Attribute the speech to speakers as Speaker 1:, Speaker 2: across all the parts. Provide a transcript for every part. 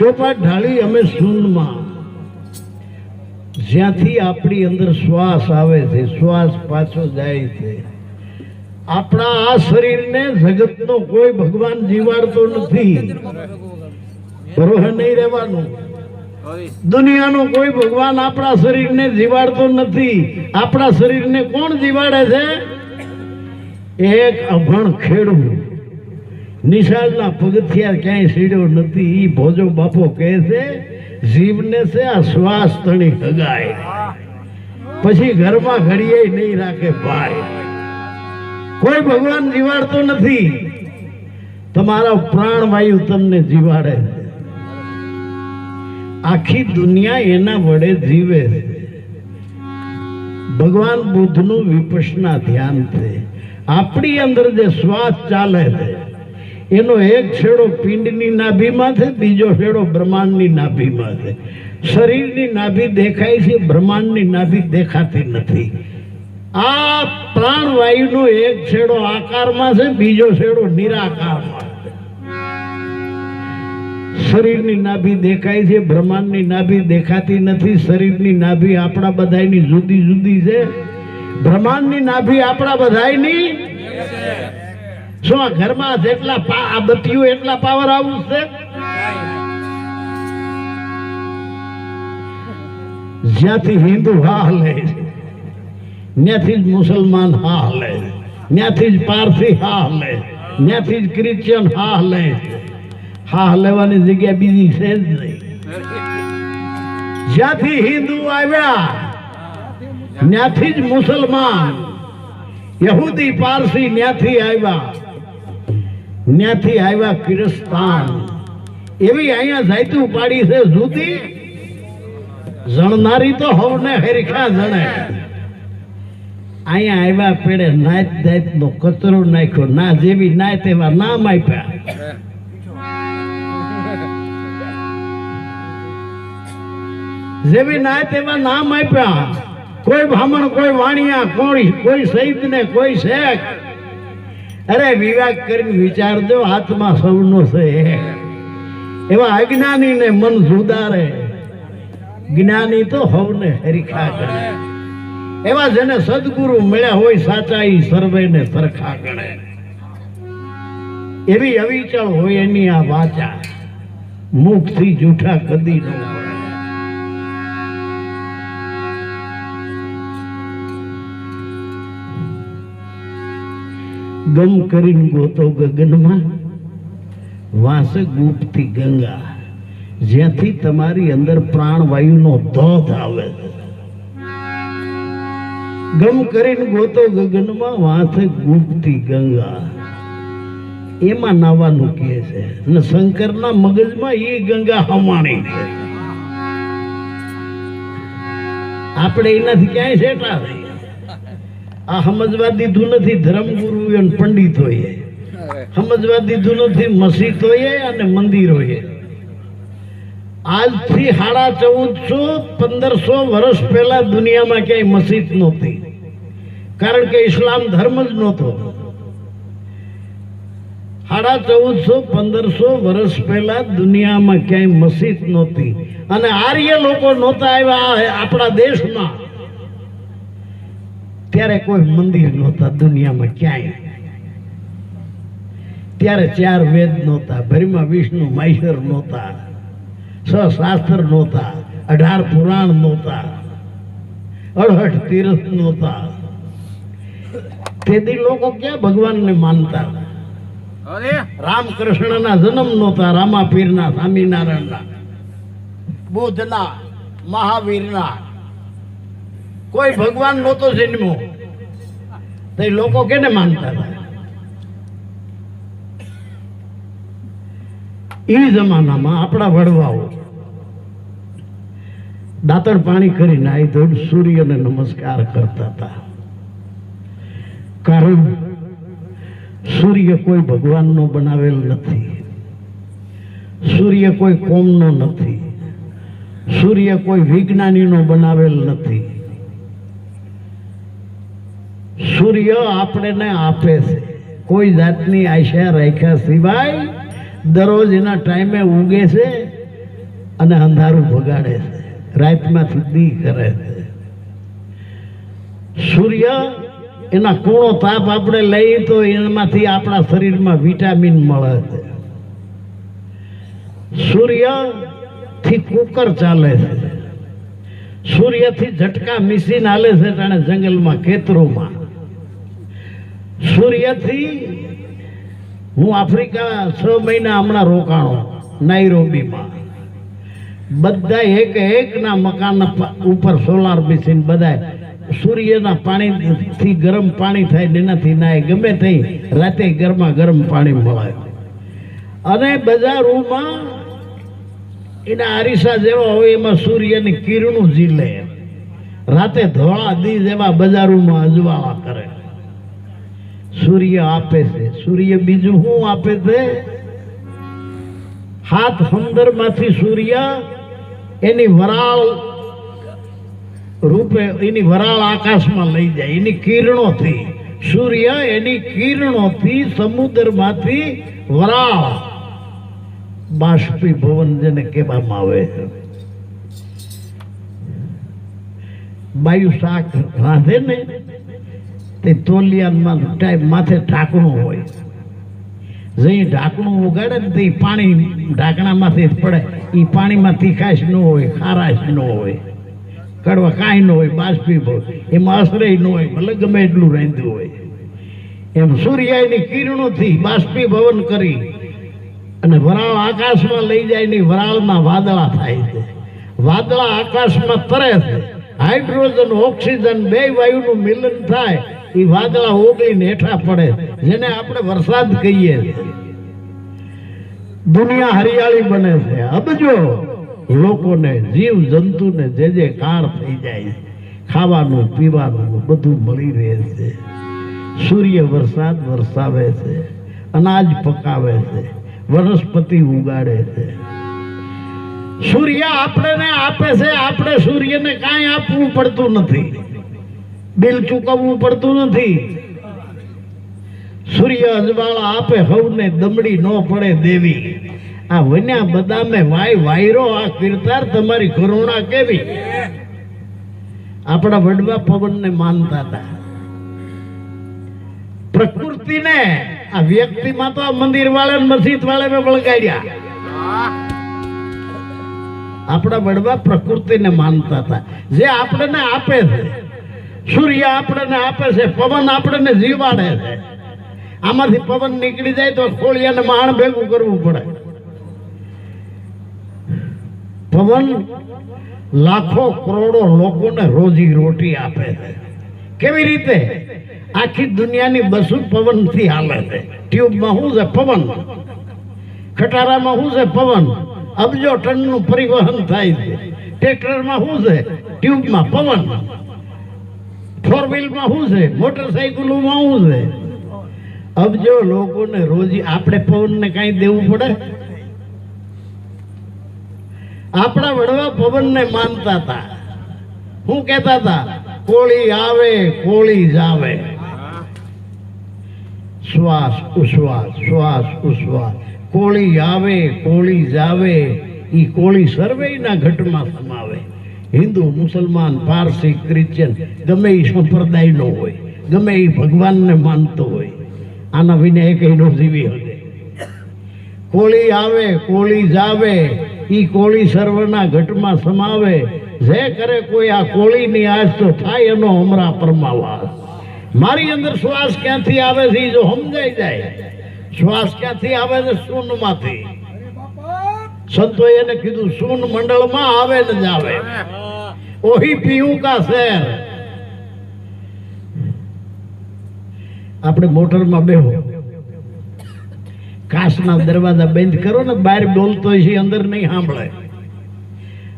Speaker 1: ચોપાટ ઢાળી અમે શૂન્યમાં જ્યાંથી આપણી અંદર શ્વાસ આવે છે, શ્વાસ પાછો જાય છે. આપણા આ શરીરને જગતનો કોઈ ભગવાન જીવાડતો નથી. બરોબર નહીં રહેવાનું. દુનિયાનો કોઈ ભગવાન આપણા શરીરને જીવાડતો નથી. આપણા શરીરને કોણ જીવાડે છે? એક અભણ ખેડૂત. નિશાળના પગથિયા ક્યાંય સીડ્યો નથી એ ભોજો બાપો કહે છે, જીવને છે આ શ્વાસ તણી હગાય પછી ઘરમાં ઘડીએ નહીં રાખે ભાઈ. કોઈ ભગવાન જીવાડતો નથી. તમારા પ્રાણવાયુ તમને જીવાડે આખી દુનિયા એના વડે જીવે ભગવાન બુદ્ધનું વિપસના ધ્યાન છે. આપણી અંદર જે શ્વાસ ચાલે છે એનો એક છેડો પિંડની નાભીમાં છે, બીજો છેડો બ્રહ્માંડની નાભીમાં છે. શરીરની નાભી દેખાય છે, બ્રહ્માંડની નાભી દેખાતી નથી. આ પ્રાણવાયુનો એક છેડો આકારમાં છે, બીજો છેડો નિરાકારમાં શરીરની નાભી દેખાય છે, બ્રહ્માંડની નાભી દેખાતી નથી. શરીરની નાભી આપણા બધાયની જુદી જુદી છે. બ્રહ્માંડની નાભી આપણા બધાયની આ ઘરમાં જેટલા આ બત્યું એટલા પાવર આવું છે? જ્યાંથી હિન્દુ હા લે ત્યાંથી જ મુસલમાન હા લે ત્યાંથી જ પારસી હા લે ત્યાંથી જ ક્રિશ્ચિયન હા લે હા લેવાની જગ્યા બીજી છે જ નહીં. જ્યાંથી હિન્દુ આવ્યા, ત્યાંથી જ મુસલમાન, યહૂદી, પારસી ત્યાંથી આવ્યા. ત્યાંથી આવ્યા કિરસ્તાન. એવી અહીંયા જાયતું પાડી છે જુદી? જણનારી તો હવને હરખા જણે. અહીંયા આવ્યા પેડે નાત દાત નો કચરો નાખ્યો. ના જેવી નાત એવા નામ આપ્યા. જેવી નાત એવા નામ આપ્યા. કોઈ બ્રાહ્મણ, કોઈ વાણિયા, કોઈ કોઈ શહીદ ને કોઈ શેખ. અરે વિવેક કરીને વિચારજો આત્મા સૌનો છે એવા અજ્ઞાની ને મન સુધારે. જ્ઞાની તો હવને હરીખા કરે એવા જેને સદગુરુ મળ્યા હોય સાચા ઈ સર્વેને સરખા ગણે. એવી અવિચળ હોય એની આ વાચા. મુખથી જૂઠા કદી ન પડે ગમ કરીને ગોતો ગગનમાં. વાંસ ગુપ્તી ગંગા. જ્યાંથી તમારી અંદર પ્રાણવાયુનો ધોધ આવે. ગમ કરીને ગોતો ગગનમાં, વાંસ ગુપ્તી ગંગા. એમાં નાવાનું કહે છે. અને શંકરના મગજમાં એ ગંગા હમાણી છે આપણે એનાથી ક્યાંય સેટા થઈ આ સમજવા દીધું નથી ધર્મગુરુ અને પંડિતોએ સમજવા દીધું નથી મસ્જિદોએ અને મંદિરોએ આજથી સાડા ચૌદસો પંદરસો વર્ષ પહેલા દુનિયામાં ક્યાંય મસ્જિદ નહોતી. કારણ કે ઇસ્લામ ધર્મ જ નહોતો. સાડા ચૌદસો પંદરસો વર્ષ પહેલા દુનિયામાં ક્યાંય મસ્જિદ નહોતી. અને આર્ય લોકો નહોતા આવ્યા આપણા દેશમાં. ત્યારે કોઈ મંદિર નહોતા દુનિયામાં ક્યાંય. ત્યારે ચાર વેદ નહોતા ભરીમાં વિષ્ણુ મહેશ્વર નહોતા સહશાસ્ત્ર નહોતા અઢાર પુરાણ નહોતા અડહઠ તીર્થ નહોતા. તેથી લોકો ક્યાં ભગવાનને માનતા? રામકૃષ્ણના જન્મ નહોતા રામાપીરના સ્વામિનારાયણના બુદ્ધના મહાવીરના. કોઈ ભગવાન નહોતો જન્મો તો એ લોકો કેને માનતા? હતા એ જમાનામાં આપણા વડવાઓ દાંતણ પાણી કરી નાહી ધોઈ સૂર્યને નમસ્કાર કરતા હતા. કારણ સૂર્ય કોઈ ભગવાનનો બનાવેલ નથી. સૂર્ય કોઈ કોમનો નથી. સૂર્ય કોઈ વિજ્ઞાનીનો બનાવેલ નથી. સૂર્ય આપણને આપે છે. કોઈ જાતની આશા રાખ્યા સિવાય દરરોજ એના ટાઈમે ઊગે છે અને અંધારું ભગાડે છે. રાતમાંથી દી કરે છે. સૂર્ય એના કૂણો તાપ આપણે લઈએ તો એમાંથી આપણા શરીરમાં વિટામિન મળે છે. સૂર્યથી કુકર ચાલે છે. સૂર્યથી ઝટકા મિશીન હાલે છે જાણે જંગલમાં, ખેતરોમાં. સૂર્યથી હું આફ્રિકા છ મહિના હમણાં રોકાણો, નાઇરોબીમાં. બધા એક એકના મકાન ઉપર સોલાર મિશીન બધા સૂર્યના પાણીથી ગરમ પાણી થાય એનાથી નાય. ગમે તે રાતે ગરમા ગરમ પાણી મળે. અને બજારોમાં એના આરીસા જેવા હોય, એમાં સૂર્યની કિરણો ઝીલે. રાતે ધોળા દી જેવા બજારોમાં અજવાળા કરે. સૂર્ય આપે છે. સૂર્ય બીજું શું આપે છે? હાથ હંદરમાંથી સૂર્ય એની વરાળ રૂપે એની વરાળ આકાશમાં લઈ જાય. એની કિરણોથી સૂર્ય એની કિરણોથી સમુદ્રમાંથી વરાળ બાષ્પીભવન જેને કહેવામાં આવે છે. બાયુ શાક રાંધે ને તે ટાઈપ માથે ઢાંકણું હોય. જઈ ઢાંકણું ઉગાડે ને તે પાણી ઢાંકણામાંથી જ પડે. એ પાણીમાં તીખાશ ન હોય, ખારાશ ન હોય. કડવા કાંઈ ન હોય બાષ્પીભવન એમાં અસરે ન હોય, ભલે ગમે એટલું રાંધ્યું હોય. એમ સૂર્યની કિરણોથી બાષ્પીભવન કરી અને વરાળ આકાશમાં લઈ જાય ની વરાળમાં વાદળા થાય છે. વાદળા આકાશમાં તરે છે. હાઇડ્રોજન, ઓક્સિજન બે વાયુનું મિલન થાય. એ વાદળા ઓગળીને હેઠા પડે, જેને આપણે વરસાદ કહીએ. દુનિયા હરિયાળી બને છે. અબજો લોકોને, જીવ જંતુને જે જે કાર થઈ જાય, ખાવાનું, પીવાનું બધું મળી રહે છે. સૂર્ય વરસાદ વરસાવે છે, અનાજ પકાવે છે, વનસ્પતિ ઉગાડે છે. સૂર્ય આપણને આપે છે, આપણે સૂર્યને કાંઈ આપવું પડતું નથી. બિલ ચૂકવવું પડતું નથી. સૂર્ય અજવાળા આપે હવને દમડી ન પડે દેવી. આ વન્યા બદામે વાય વાયરો, આ કીર્તાર તમારી કરુણા કેવી? આપણા વડવા પવનને માનતા હતા. પ્રકૃતિને આ વ્યક્તિમાં તો મંદિર વાળા મસ્જિદ મેં વળગાડ્યા. આપણા વડવા પ્રકૃતિને માનતા હતા. જે આપણને આપે છે. સૂર્ય આપણને આપે છે, પવન આપણને જીવાડે છે. આમાંથી પવન નીકળી જાય તો ખોળિયાને માણ ભેગું કરવું પડે. પવન લાખો કરોડો લોકોને રોજી રોટી આપે છે. કેવી રીતે? આખી દુનિયાની બસો પવનથી હાલે છે. ટ્યુબમાં શું છે? પવન. ખટારામાં શું છે? પવન. અબજો ટનનું પરિવહન થાય છે. ટ્રેક્ટરમાં શું છે? ટ્યુબમાં પવન. ફોર વ્હીલમાં શું છે? મોટરસાઇકલોમાં શું છે? અબજો લોકોને રોજી આપણે પવનને કાંઈ દેવું પડે? આપણા વડવા પવનને માનતા હતા. શું કહેતા હતા? કોળી આવે, કોળી જાવે. શ્વાસ, ઉશ્વાસ શ્વાસ, ઉશ્વાસ. કોળી આવે, કોળી જાવે. ઈ કોળી સર્વેના ઘટમાં સમાવે. હિન્દુ, મુસલમાન, પારસી, ક્રિશ્ચિયન, ગમે એ સંપ્રદાયનો હોય, ગમે એ ભગવાનને માનતો હોય, આના વિને એક નો જીવી હકે. કોળી આવે, કોળી જાવે એ કોળી સર્વના ઘટમાં સમાવે, જે કરે કોઈ આ કોળીની આજ તો થાય એનો હમરા પરમાવા. મારી અંદર શ્વાસ ક્યાંથી આવે છે જો સમજાઈ જાય. શ્વાસ ક્યાંથી આવે છે સૂનમાંથી સંતો એને કીધું, શૂન મંડળમાં આવે ને જ આવે ઓહી પીવું કા શેર આપણે મોટરમાં બેહો કાચના દરવાજા બંધ કરો ને બહાર બોલતો છે અંદર નહીં સાંભળે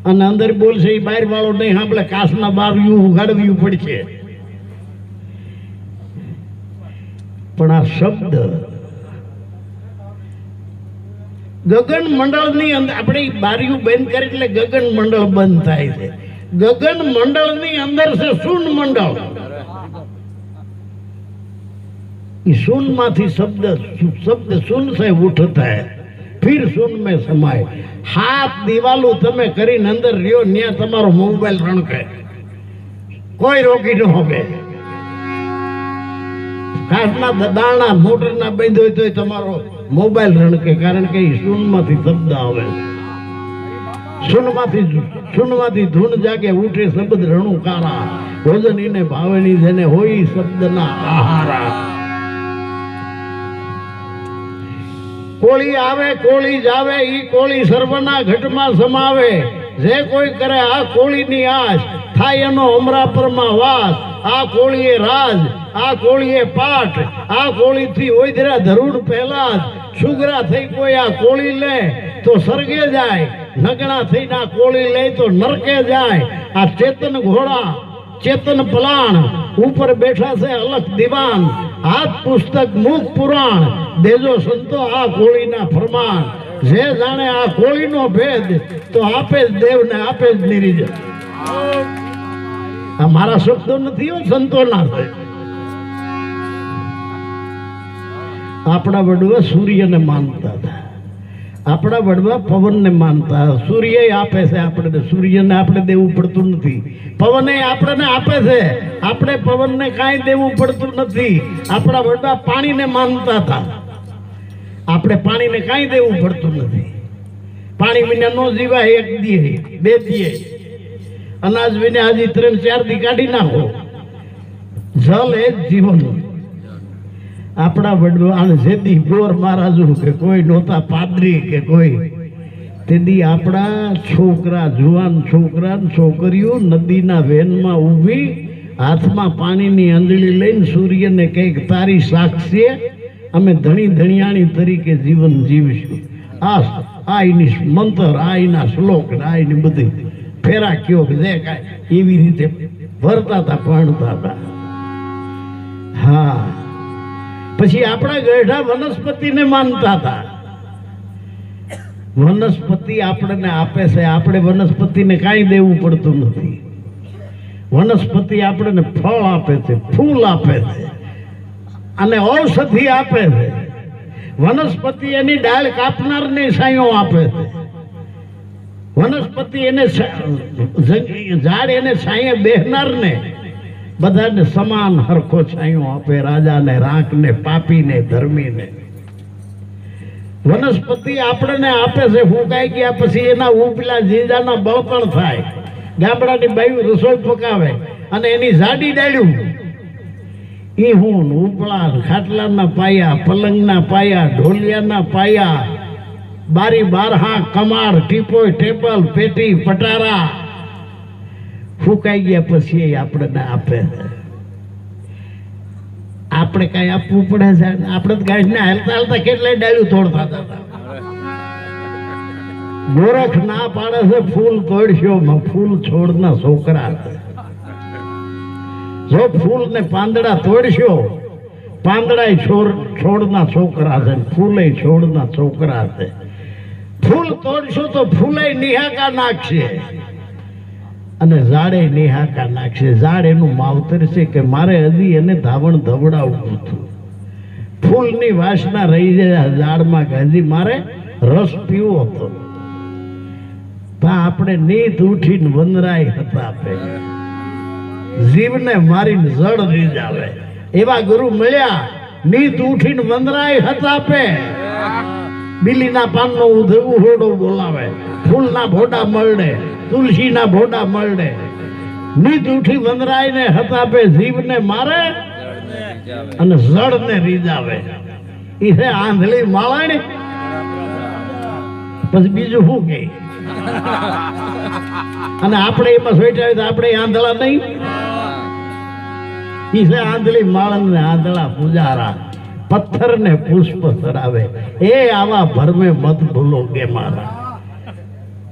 Speaker 1: અને અંદર બોલશે એ બહાર વાળો નહીં સાંભળે કાચના બાવ્યું ઉગાડવ્યું પડશે પણ આ શબ્દ ગગન મંડળની અંદર આપણે ઈ બારીઓ બંધ કરી એટલે ગગન મંડળ બંધ થાય છે. ગગન મંડળની અંદર છે શૂન મંડળ ઈ શૂન માંથી શબ્દ શબ્દ શૂન से उठता है ફિર સુન મેં સમાય હાથ દિવાલું તમે કરીને અંદર રહ્યો ત્યાં તમારો મોબાઈલ રણકે કોઈ રોકી ન હોગે ઘાસના દાણા મોટરના બંધ હોય તોય તમારો મોબાઈલ રણકે કારણ કે એ શૂનમાંથી શબ્દ આવે શૂનમાંથી શૂનમાંથી ધૂન જાગે, ઉઠે શબ્દ રણુ કારા ભોજન ઈને ભાવની જેને હોય શબ્દના આહારા. કોળી આવે, કોળી જાવે ઈ કોળી સર્વના ઘટમાં સમાવે. જે કોઈ કરે, આ કોળીની આશ. થાય એનો અમરાપરમાં વાસ. આ કોળીએ રાજ, આ કોળીએ પાઠ, આ કોળીથી ઓઈધરા ધરુડ પહેલા જ સુગરા થઈ કોઈ આ કોળી લે તો સર્ગે જાય. નગણા થઈને આ કોળી લે તો નરકે જાય. આ ચેતન ઘોડા, ચેતન પલાણ, ઉપર બેઠા છે અલખ દિવાન, હાથ પુસ્તક, મુખ પુરાણ, દેજો સંતો આ કોળીના ફરમાન. જે જાણે આ કોળીનો ભેદ, તો આપે જ દેવને આપે જ નિરીજ આ મારા શબ્દો નથી હો સંતોના. છે આપણા વડવા સૂર્યને માનતા હતા. આપણા વડવા પવનને માનતા. સૂર્ય આપે છે આપણે સૂર્યને આપણે દેવું પડતું નથી. પવને આપણને આપે છે. આપણે પવનને કાંઈ દેવું પડતું નથી. આપણા વડવા પાણીને માનતા હતા. આપણે પાણીને કાંઈ દેવું પડતું નથી. પાણી વિના નો જીવાય, એક દીએ, બે દીએ. અનાજ વિના હજી ત્રણ ચાર દી કાઢી નાખો. જલ એ જીવન. આપણા વડવાણ જેદી ગોર મહારાજુ કે કોઈ નહોતા પાદરી કે કોઈ. તેદી આપણા છોકરા, જુવાન છોકરા છોકરીઓ નદીના વેનમાં ઊભી, હાથમાં પાણીની અંજળી લઈને સૂર્યને કંઈક તારી સાક્ષીએ, અમે ધણી ધણિયાણી તરીકે જીવન જીવીશું. આ આ એની મંતર, આ એના શ્લોક આ એની બધી. ફેરા કયો કે જે કાંઈ. એવી રીતે ભરતા હતા ભણતા હતા હા. પછી આપણા ગઢા વનસ્પતિને માનતા હતા. વનસ્પતિ આપણને આપે છે, આપણે વનસ્પતિને કાંઈ દેવું પડતું નથી. વનસ્પતિ આપણને ફળ આપે છે, ફૂલ આપે છે, અને ઔષધિ આપે છે. વનસ્પતિ એની ડાળ કાપનારને સાંયો આપે છે. વનસ્પતિ એને ઝાડ એને સાંયે બેહનારને બધાને સમાન હરખો છાંયો આપે રાજાને, રાંકને, પાપીને, ધર્મીને. વનસ્પતિ આપણને આપે છે, ફૂંકાઈ ગયા પછી એના ઉપલા જીજાના બળપણ થાય. ગામડાની બાયું રસોઈ પકાવે અને એની જાડી ડાળ્યું. એ હું ઉપલા ખાટલાના પાયા, પલંગના પાયા, ઢોલિયાના પાયા, બારી બારહા, કમાર, ટીપોય, ટેબલ, પેટી, પટારા ફૂંકાઈ ગયા પછી એ આપણને આપે. આપણે કઈ આપવું પડે છે? આપણે તો ગાડીને હાલતા હાલતા કેટલાય ડાળ્યું તોડતા હતા. ગોરખ ના પાડે છે, ફૂલ તોડશો ફૂલ છોડના છોકરા. જો ફૂલ ને પાંદડા તોડશો પાંદડા છોડ, છોડના છોકરા છે, ફૂલે છોડના છોકરા છે. ફૂલ તોડશો તો ફૂલે નિહાકા નાખશે. અને ઝાડે નિહાકા નાખશે. ઝાડ એનું માવતર છે કે મારે હજી એને ધાવણ ધવડાવવું હતું. ફૂલની વાસના રહી જાય ઝાડમાં કે હજી મારે રસ પીવો હતો. તા આપણે નીત ઉઠીને વનરાય હતા આપે જીવને મારીને જળ રીજાવે એવા ગુરુ મળ્યા. નીત ઉઠીને વંદરાય હતા આપે બીલીના પાનનો હોડો બોલાવે. ફૂલના ભોડા મળે. તુલસીના ભોડા મળે. નીત ઉઠી વંદરાય ને હતાપે જીવને મારે અને જળને રીજાવે એ આંધળી માળાણી. પછી બીજું શું કે? અને આપણે એમાં સોઈટા તો આપણે આંધળા નહીં? ઈ છે આંધળી માળન ને આંધળા પૂજારા. પથ્થર ને પુષ્પ ધરાવે. એ આવા ભરમે મત ભૂલો કે મારા.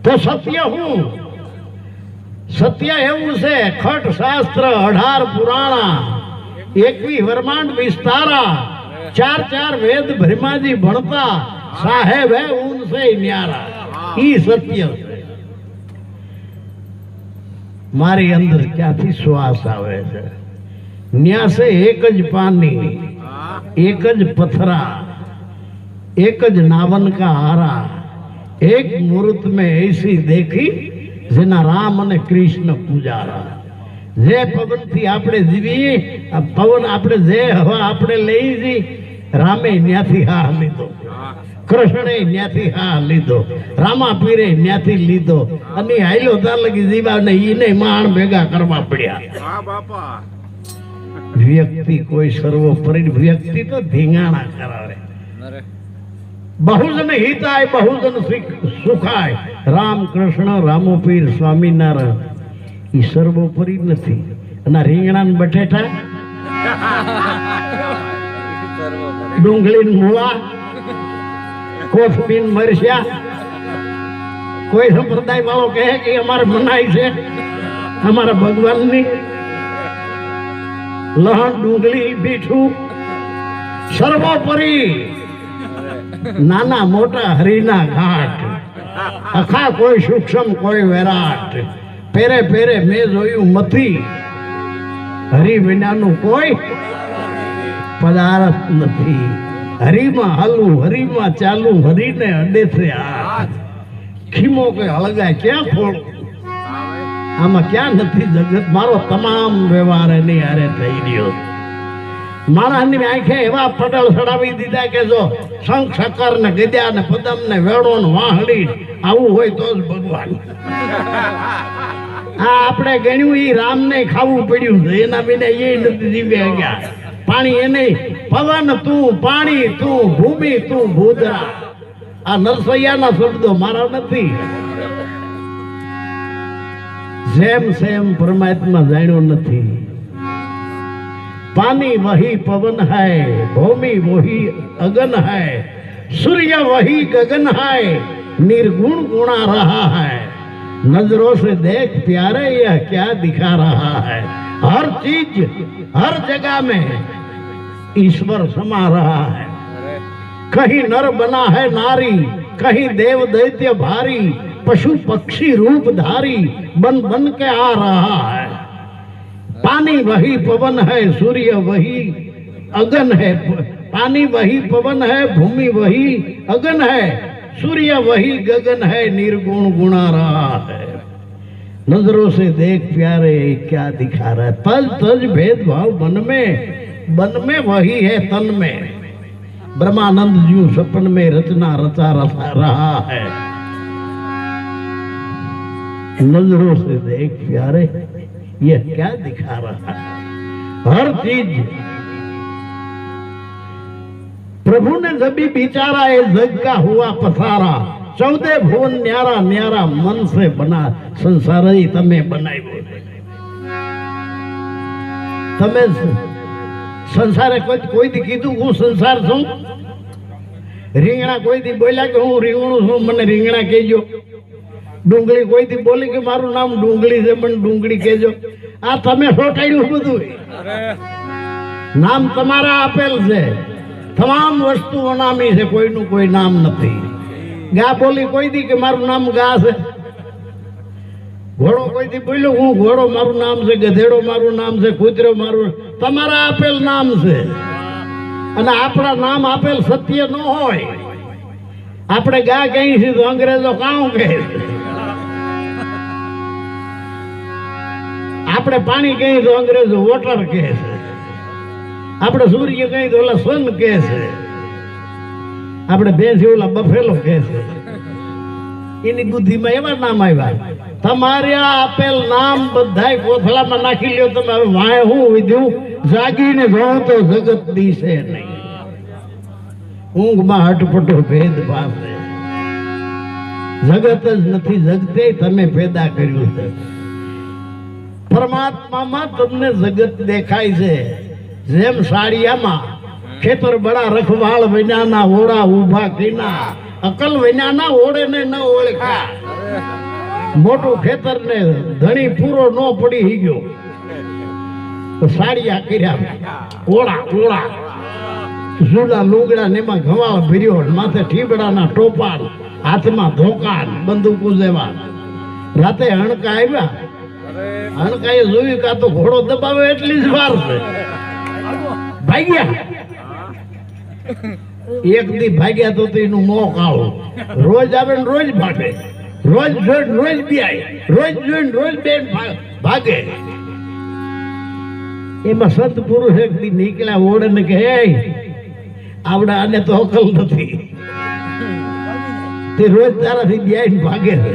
Speaker 1: તો સત્ય હું? सत्य एवं से खट शास्त्र, अढ़ार पुराणा एक ब्रह्मांड विस्तारा, चार चार वेद ब्रह्मा जी बनता साहेब है उनसे न्यारा। ई सत्य। मारे अंदर क्या थी श्वास आवे न्या से एक पानी एक पथरा एक नावन का हारा एक मुहूर्त में ऐसी देखी જેના રામ અને કૃષ્ણ પૂજારા. જે પવનથી આપણે જીવીએ પવન આપણે જે હવા આપણે લઈ જઈ રામે ન્યાથી હા લીધો. કૃષ્ણે ન્યાથી હા લીધો. રામા પીરે ન્યાથી લીધો. અને હાઈલો તાર લગી જીવાને ઈને માણ ભેગા કરવા પડ્યા.
Speaker 2: બાપા.
Speaker 1: વ્યક્તિ કોઈ સર્વોપરી વ્યક્તિ તો ધીંગાણા કરાવે. બહુજન હિતાય, બહુજન સુખ- સુખાય. રામ કૃષ્ણ, રામો સ્વામિનારાયણ. એ સર્વોપરી નથી. અને રીંગણા ને બટેટા? ડુંગળી મૂળા કોથમીન મરસ્યા કોઈ સંપ્રદાય વાળો કહે કે અમારે મનાય છે? અમારા ભગવાનની? લહણ, ડુંગળી બીઠું સર્વોપરી! નાના મોટા હરિના ઘાટ. અખા કોઈ સૂક્ષ્મ, કોઈ વિરાટ. પેરે પેરે મેં જોયું મથી. હરિ વિનાનું કોઈ પદાર્થ નથી. હરિમાં હાલું હરિમાં ચાલુ હરિને અડે છે ખીમો કે હળગાય ક્યાં ખોળું? આમાં ક્યાં નથી જગત? મારો તમામ વ્યવહાર એની હારે થઈ રહ્યો માણસની આંખે એવા પટલ ચડાવી દીધા કે જો શંખ, શક્કર ને ગદ્યા ને પદમ ને વેળો ને વાહડી આવું હોય તો જ ભગવાન. આ આપણે ગણ્યું એ રામ ને ખાવું પડ્યું એના બિને એ નથી જીવ્યા ગયા. પાણી એને પવન તું, પાણી તું, ભૂમિ તું ભૂદરા આ નરસૈયાના શબ્દો મારા નથી. જેમ સેમ પરમાત્મા જાણ્યો નથી. पानी वही पवन है, भूमि वही अगन है, सूर्य वही गगन है, निर्गुण गुणा रहा है। नज़रों से देख प्यारे, यह क्या दिखा रहा है? हर चीज़ हर जगह में ईश्वर समा रहा है। कहीं नर बना है नारी, कहीं देव दैत्य भारी, पशु पक्षी रूप धारी, बन बन के आ रहा है। पानी वही पवन है, सूर्य वही अगन है। पानी वही पवन है, भूमि वही अगन है, सूर्य वही गगन है, निर्गुण गुणा रहा है। नज़रों से देख प्यारे, क्या दिखा रहा है? तज तज भेदभाव मन में मन में वही है, तन में। ब्रह्मानंद जी सपन में रचना रचा रचा रहा है। नज़रों से देख प्यारे यह क्या दिखा रहा है हर चीज प्रभु ने जब भी बिचारा ये जग का हुआ पसारा चौदह भुवन न्यारा न्यारा मन से बना संसार ही તમે બનાવ્યો છે. તમે સ- સંસારે કોઈ કોઈથી કીધું હું સંસાર છું રીંગણા કોઈથી બોલ્યા કે હું રીંગણું છું મને રીંગણા કહેજો ડુંગળી કોઈથી બોલી કે મારું નામ ડુંગળી છે, પણ ડુંગળી કહેજો. આ તમે સોટાડ્યું બધું. નામ તમારા આપેલ છે. તમામ વસ્તુઓ અનામી છે, કોઈનું કોઈ નામ નથી. ગા બોલી કોઈ દી કે મારું નામ ગા છે? ઘોડો કોઈ થી બોલ્યો? હું ઘોડો, મારું નામ છે, ગધેડો મારું નામ છે, કૂતરો મારું તમારા આપેલ નામ છે. અને આપણા નામ આપેલ સત્ય ન હોય. આપણે ગા કહીશું તો અંગ્રેજો કાઉ કહે આપણે પાણી કહીએ તો અંગ્રેજો વોટર કહે છે. આપણે સૂર્ય કહીએ તો ઓલા સન કહે છે. આપણે ભેંસ ઓલા બફેલો કહે છે. એની બુદ્ધિમાં એવા નામ આવ્યા. તમારે આપેલ નામ બધા કોથળામાં નાખી લ્યો, તમે હવે વાય હું વિધ્યું જાગીને જોઉં તો જગત દિશે નહીં. ઊંઘમાં હટપટો ભેદ પાસે જગત જ નથી જગતે, તમે પેદા કર્યું છે. પરમાત્મામાં તમને જગત દેખાય છે. જેમ સાડિયામાં ખેતર બડા રખવાળ વિનાના ઓળા ઊભા કીના. અકલ વિનાના ઓળે ને ન ઓળખા. મોટું ખેતર ને ધણી પૂરો ન પડી ગયો. સાડિયા કર્યા. ઓળા ઓળા. જૂના લુગડા ને એમાં ઘવાળ ભર્યો માથે ઠીબડાના ટોપાન હાથમાં ધોકાન, બંદૂકો જેવા રાતે હણકા આવ્યા. હણકાએ જોયું કે ઘોડો દબાવે એટલી ભાગ્યા. રોજ આવે રોજ ભાગે. રોજ જોઈને રોજ બિયાય રોજ જોઈને રોજ બેન ભાગે. એમાં સંત પુરુષ એક દી નીકળ્યા ઓળે ને કે આવડા આને તો અકલ નથી. રોજ તારાથી બિયાઈને ભાગે છે.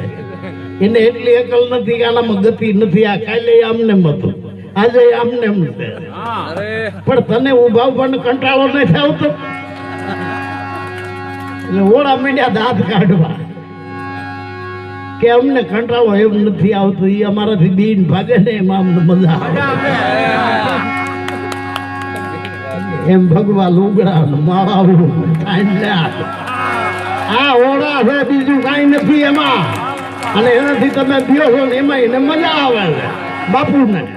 Speaker 1: એને એટલી અકલ નથી આનામાં ગતિ નથી આ કાલે આમને હતું આજે આમને એમ છે. પણ તને ઊભા પણ કંટાળો નથી આવતો એટલે ઓળા મીડિયા દાંત કાઢવા. કે અમને કંટાળો એમ નથી આવતો એ અમારાથી બીન ભાગે ને એમાં અમને મજા આવે. એમ ભગવા લુગડા ને માળાઓ ને કાંડલા. આ ઓળા છે બીજું કાંઈ નથી એમાં. અને એનાથી તમે પીઓ છો ને એમાં એને મજા આવે છે. બાપુને.